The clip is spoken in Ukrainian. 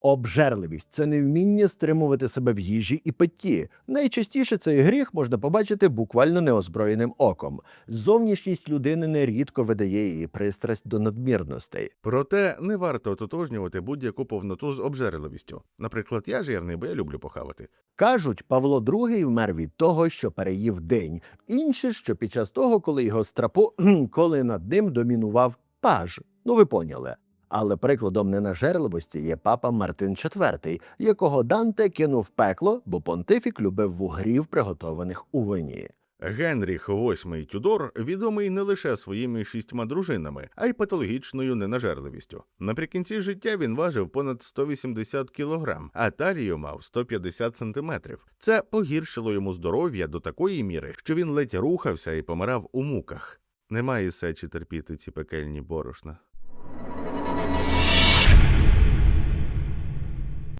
Обжерливість це невміння стримувати себе в їжі і питті. Найчастіше цей гріх можна побачити буквально неозброєним оком. Зовнішність людини нерідко видає її пристрасть до надмірностей. Проте не варто ототожнювати будь-яку повноту з обжерливістю. Наприклад, я жирний, бо я люблю похавати. Кажуть, Павло II вмер від того, що переїв день, інше, що під час того, коли його страпу, коли над ним домінував паж. Ну ви поняли. Але прикладом ненажерливості є папа Мартин IV, якого Данте кинув пекло, бо понтифік любив вугрів, приготованих у вині. Генріх VIII Тюдор відомий не лише своїми шістьма дружинами, а й патологічною ненажерливістю. Наприкінці життя він важив понад 180 кілограм, а талію мав 150 сантиметрів. Це погіршило йому здоров'я до такої міри, що він ледь рухався і помирав у муках. Немає сечі терпіти ці пекельні борошна.